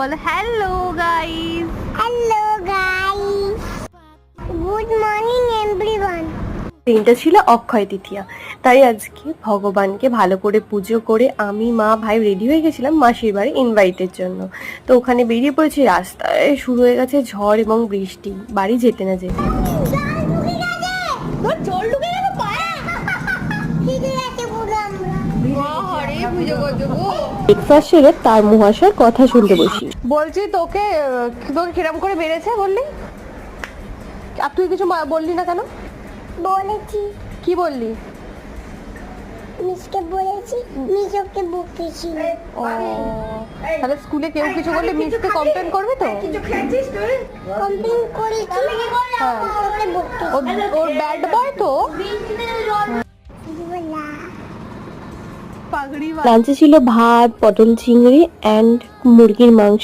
বলো hello guys hello guys good morning everyone দিনটা ছিল অক্ষয় তৃতীয়া। তাই আজকে ভগবানকে ভালো করে পুজো করে আমি মা ভাই রেডি হয়ে গেছিলাম মাসির বাড়ি ইনভাইটের জন্য। তো ওখানে বেরিয়ে পড়েছি রাস্তায় শুরু হয়ে গেছে ঝড় এবং বৃষ্টি। বাড়ি যেতে না যেতে। ব্রেকফাস্ট সেরে তার মহাশয়ের কথা শুনতে বসি। বলছি তোকে তোকে কিরম করে বেড়েছে বললি? আর তুই কিছু মা- বললি না কেন? বলেছি। কি বললি? মিসকে বলেছি মিসকে বকেছিল ও তাহলে স্কুলে কেউ কিছু বললে মিসকে কমপ্লেন করবে তো? কমপ্লেন করেছি হ্যাঁ। ওকে বকেছি ওর ব্যাড বয় তো? লাঞ্চে ছিল ভাত পটল চিংড়ি অ্যান্ড মুরগির মাংস।